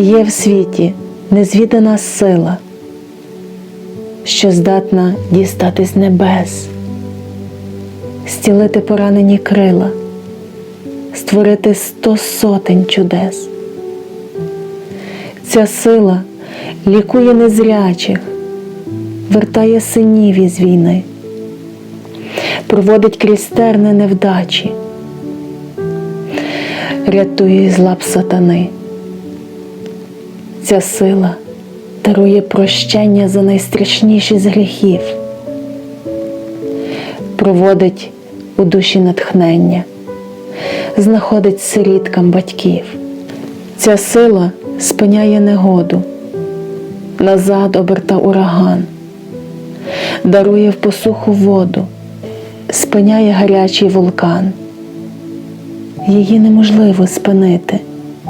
Є в світі незвідана сила, що здатна дістати з небес, зцілити поранені крила, створити сто сотень чудес. Ця сила лікує незрячих, вертає синів із війни, проводить крізь терни невдачі, рятує із лап сатани. Ця сила дарує прощення за найстрашніші з гріхів, проводить у душі натхнення, знаходить сиріткам батьків. Ця сила спиняє негоду, назад оберта ураган, дарує в посуху воду, спиняє гарячий вулкан. Її неможливо спинити